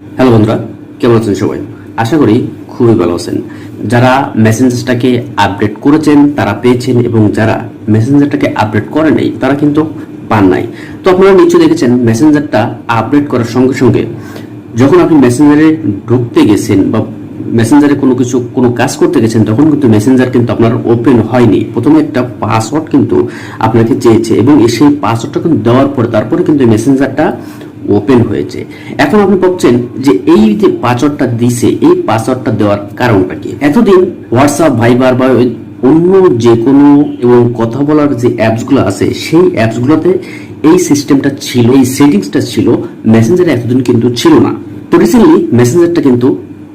Hello বন্ধুরা। কেমন আছেন সবাই? আশা করি খুবই ভালো আছেন। যারা মেসেঞ্জারটাকে আপডেট করেছেন, তারা পেয়েছেন এবং যারা মেসেঞ্জারটাকে আপডেট করে নাই, তারা কিন্তু পান নাই। তো আপনারা নিশ্চয়ই দেখেছেন মেসেঞ্জারটা আপডেট করার সঙ্গে সঙ্গে যখন আপনি মেসেঞ্জারে ঢুকতে গেছেন বা মেসেঞ্জারে কোনো কিছু, কোনো কাজ করতে গেছেন, তখন কিন্তু মেসেঞ্জার কিন্তু আপনার ওপেন হয়নি। প্রথমে একটা পাসওয়ার্ড কিন্তু আপনাকে চেয়েছে এবং সেই পাসওয়ার্ডটা কিন্তু দেওয়ার পরে তারপরে কিন্তু মেসেঞ্জারটা ওপেন হয়েছে। এখন আপনি ভাবছেন যে এই যে পাসওয়ার্ডটা দিছে, এই পাসওয়ার্ডটা দেওয়ার কারণটা কি? এতদিন হোয়াটসঅ্যাপ ভাইবার বা অন্য যে কোনো এবং কথা বলার যে অ্যাপসগুলো আছে, সেই অ্যাপসগুলোতে এই সিস্টেমটা ছিল, এই সেটিংসটা ছিল মেসেঞ্জারে এতদিন কিন্তু ছিল না। তো রিসেন্টলি মেসেঞ্জারটা কিন্তু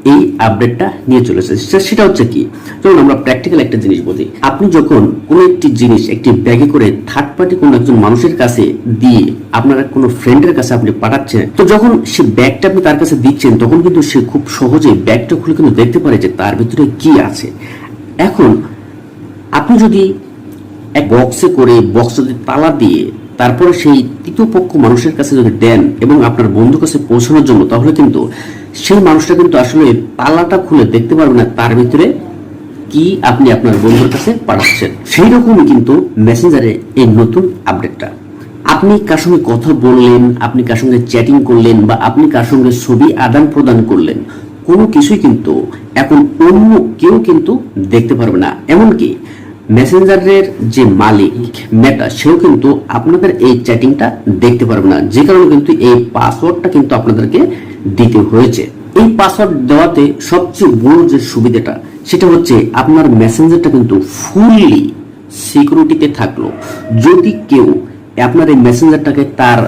এই আপডেটটা নিয়ে চলেছে সে- সেটা হচ্ছে কি? চলুন আমরা প্র্যাকটিক্যাল একটা জিনিস বলি। আপনি যখন কোনো একটি জিনিস একটি ব্যাগে করে থার্ড পার্টি কোনো একজন মানুষের কাছে দিয়ে আপনার কোনো ফ্রেন্ডের কাছে আপনি পাঠাচ্ছেন, তো যখন সে ব্যাগটা আপনি তার কাছে দিচ্ছেন, তখন কিন্তু সে খুব সহজে ব্যাগটা খুলে কিন্তু দেখতে পারে যে তার ভিতরে কি আছে। এখন, আপনি যদি এক বক্সে করে বক্স যদি তালা দিয়ে তারপরে সেই তৃতীয় পক্ষ মানুষের কাছে যদি দেন এবং আপনার বন্ধুর কাছে পৌঁছানোর জন্য, তাহলে কিন্তু সেই মানুষটা কিন্তু আসলে তালাটা খুলে দেখতে পারবে না তার ভিতরে কি আপনি আপনার বন্ধুর কাছে পাঠাচ্ছেন। সেই রকমই কিন্তু মেসেঞ্জারে এই নতুন আপডেটটা আপনি কার সঙ্গে কথা বললেন, আপনি কার সঙ্গে চ্যাটিং করলেন বা আপনি কার সঙ্গে ছবি আদান প্রদান করলেন, কোনো কিছুই কিন্তু এখন অন্য কেউ কিন্তু দেখতে পারবে না। এমনকি মেসেঞ্জারের যে মালিক মেটা সেও কিন্তু আপনাদের এই চ্যাটিংটা দেখতে পারবে না। যে কারণে কিন্তু এই পাসওয়ার্ডটা কিন্তু আপনাদেরকে দিতে হয়েছে। এই পাসওয়ার্ড দেওয়াতে সবচেয়ে বড় যে সুবিধাটা, সেটা হচ্ছে আপনার মেসেঞ্জারটা কিন্তু ফুললি সিকিউরিটিতে থাকল। যদি কেউ আপনার এই মেসেঞ্জারটাকে তার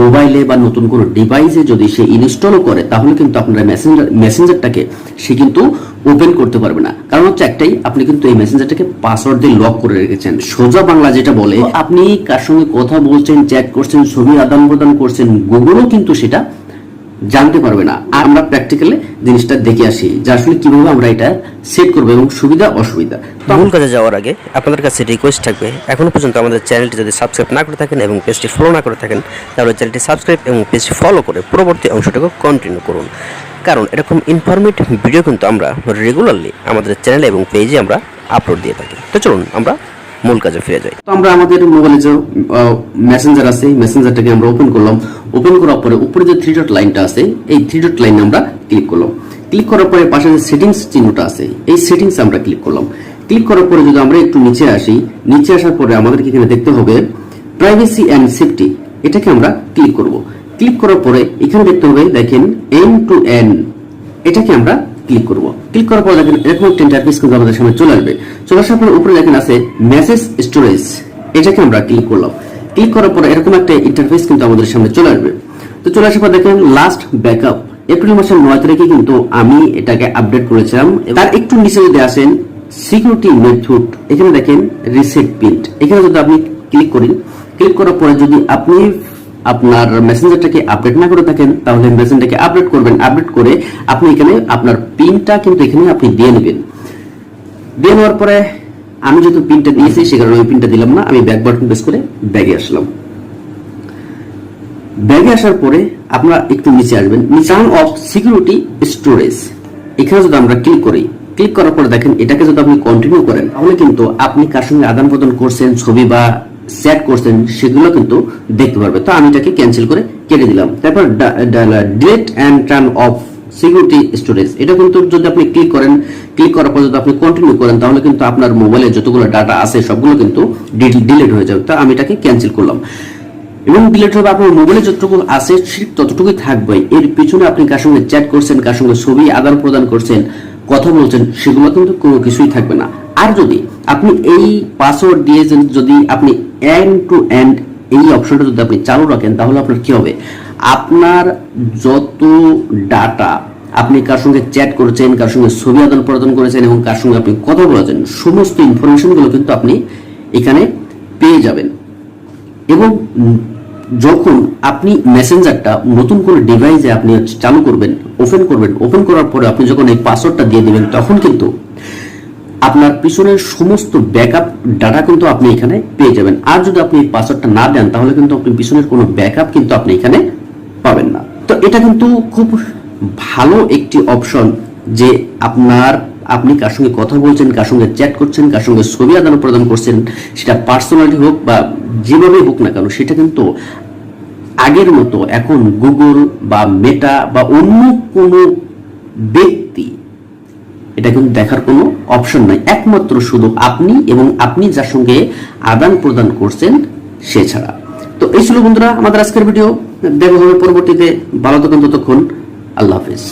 মোবাইলে বা নতুন কোনো ডিভাইসে যদি সে ইনস্টলও করে, তাহলে কিন্তু আপনার মেসেঞ্জার মেসেঞ্জারটাকে সে কিন্তু ওপেন করতে পারবে না। কারণ হচ্ছে একটাই আপনি কিন্তু এই মেসেঞ্জারটাকে পাসওয়ার্ড দিয়ে লক করে রেখেছেন। সোজা বাংলা যেটা বলে আপনি কার সঙ্গে কথা বলছেন চ্যাট করছেন ছবি আদান প্রদান করছেন গুগলও কিন্তু সেটা জানতে পারবে না। আর আমরা প্র্যাকটিক্যালি জিনিসটা দেখে আসি যে আসলে কীভাবে আমরা এটা সেট করব এবং সুবিধা, অসুবিধা। মূল কাজে যাওয়ার আগে আপনাদের কাছে রিকোয়েস্ট থাকবে এখনও পর্যন্ত আমাদের চ্যানেলটি যদি সাবস্ক্রাইব না করে থাকেন এবং পেজটি ফলো না করে থাকেন, তাহলে চ্যানেলটি সাবস্ক্রাইব এবং পেজটি ফলো করে পরবর্তী অংশটুকু কন্টিনিউ করুন। কারণ এরকম ইনফরমেটিভ ভিডিও কিন্তু আমরা রেগুলারলি আমাদের চ্যানেলে এবং পেজে আমরা আপলোড দিয়ে থাকি। তো চলুন, আমরা মূল কাজে ফিরে যাই। তো আমরা আমাদের মোবাইলে যে মেসেঞ্জার আছে মেসেঞ্জারটাকে আমরা ওপেন করলাম। ওপেন করার পরে উপরে যে থ্রি ডট লাইনটা আছে, এই থ্রি ডট লাইনে আমরা ক্লিক করলাম। ক্লিক করার পরে পাশে যে সেটিংস চিহ্নটা আছে, এই সেটিংস আমরা ক্লিক করলাম। ক্লিক করার পরে যদি আমরা একটু নিচে আসি, নিচে আসার পরে আমাদেরকে এখানে দেখতে হবে প্রাইভেসি অ্যান্ড সেফটি এটাকে আমরা ক্লিক করব। ক্লিক করার পরে এখানে দেখতে হবে, দেখেন এন টু এন এটাকে আমরা ক্লিক করব। ক্লিক করার পর দেখেন এরকম একটা ইন্টারফেস কিন্তু আমাদের সামনে চলে আসবে। চলে আসার পরে উপরে দেখেন আছে মেসেজ স্টোরেজ এটাকে আমরা ক্লিক করলাম। ক্লিক করার পরে এরকম একটা ইন্টারফেস কিন্তু আমাদের সামনে চলে আসবে। তো চলে আসার পর দেখেন লাস্ট ব্যাকআপ এপ্রিল মাসের নয় তারিখে কিন্তু আমি এটাকে আপডেট করেছিলাম তার একটু নিচে যদি আসেন সিকিউরিটি মেথড এখানে দেখেন রিসেট প্রিন্ট এখানে যদি আপনি ক্লিক করেন ক্লিক করার পরে যদি আপনি আপনার মেসেঞ্জারটাকে আপডেট না করে থাকেন, তাহলে মেসেঞ্জারটাকে আপডেট করবেন। আপডেট করে আপনি এখানে আপনার পিনটা কিন্তু এখানে আপনি দিয়ে নেবেন। দিয়ে নেওয়ার পরে আমি যেহেতু পিনটা দিয়েছি সে কারণে ওই পিনটা দিলাম না, আমি ব্যাক বাটন প্রেস করে ব্যাগে আসলাম। ব্যাগে আসার পরে আপনারা একটু নিচে আসবেন। টার্ন অফ সিকিউরিটি স্টোরেজ এখানে যদি আমরা ক্লিক করি ক্লিক করার পরে দেখেন এটাকে যদি আপনি কন্টিনিউ করেন, তাহলে কিন্তু আপনি কার সঙ্গে আদান প্রদান করছেন, ছবি বা সেট করছেন সেগুলো কিন্তু দেখতে পারবে। তো আমি এটাকে ক্যান্সেল করে কেটে দিলাম। তারপর delete and turn off security storage এটা কিন্তু যদি আপনি ক্লিক করেন ক্লিক করার পর যদি আপনি কন্টিনিউ করেন, তাহলে কিন্তু আপনার মোবাইলে যতগুলো ডাটা আছে, সবগুলো কিন্তু ডিলিট হয়ে যাবে। তো আমি এটাকে ক্যান্সেল করলাম। এবং ডিলেট হবে আপনার মোবাইলে যতটুকু আছে ততটুকুই থাকবে। এর পিছনে আপনি কার সঙ্গে চ্যাট করছেন, কার সঙ্গে ছবি আদান প্রদান করছেন, কথা বলছেন, সেগুলো কিন্তু কোনো কিছুই থাকবে না। আর যদি আপনি এই পাসওয়ার্ড দিয়ে যদি- আপনি এন্ড টু এন্ড এই অপশনটা যদি আপনি চালু রাখেন, তাহলে আপনার কি হবে? আপনার যত ডাটা আপনি কার সঙ্গে চ্যাট করেছেন, কার সঙ্গে ছবি আদান প্রদান করেছেন এবং কার সঙ্গে আপনি কথা বলেছেন, সমস্ত ইনফরমেশনগুলো কিন্তু আপনি এখানে পেয়ে যাবেন। এবং যখন আপনি মেসেঞ্জারটা নতুন করে ডিভাইসে আপনি চালু করবেন ওপেন করবেন ওপেন করার পরে আপনি যখন এই পাসওয়ার্ডটা দিয়ে দেবেন, তখন কিন্তু আপনার পিছনের সমস্ত ব্যাকআপ ডাটা কিন্তু আপনি এখানে পেয়ে যাবেন। আর যদি আপনি এই পাসওয়ার্ডটা না দেন, তাহলে কিন্তু আপনি পিছনের কোনো ব্যাকআপ কিন্তু আপনি এখানে পাবেন না। তো এটা কিন্তু খুব ভালো একটি অপশন যে আপনার, আপনি কার সঙ্গে কথা বলছেন, কার সঙ্গে চ্যাট করছেন, কার সঙ্গে ছবি আদান প্রদান করছেন, সেটা পার্সোনালি হোক বা যেভাবে হোক না কেন, সেটা কিন্তু আগের মতো এখন গুগল বা মেটা বা অন্য কোনো ব্যক্তি এটা কিন্তু দেখার কোনো অপশন নাই। একমাত্র শুধু আপনি এবং আপনি যার সঙ্গে আদান প্রদান করছেন, সে ছাড়া। তো এই ছিল বন্ধুরা আমাদের আজকের ভিডিও দেখা হবে পরবর্তীতে। ভালো থাকুন, ততক্ষণ আল্লাহ হাফিজ।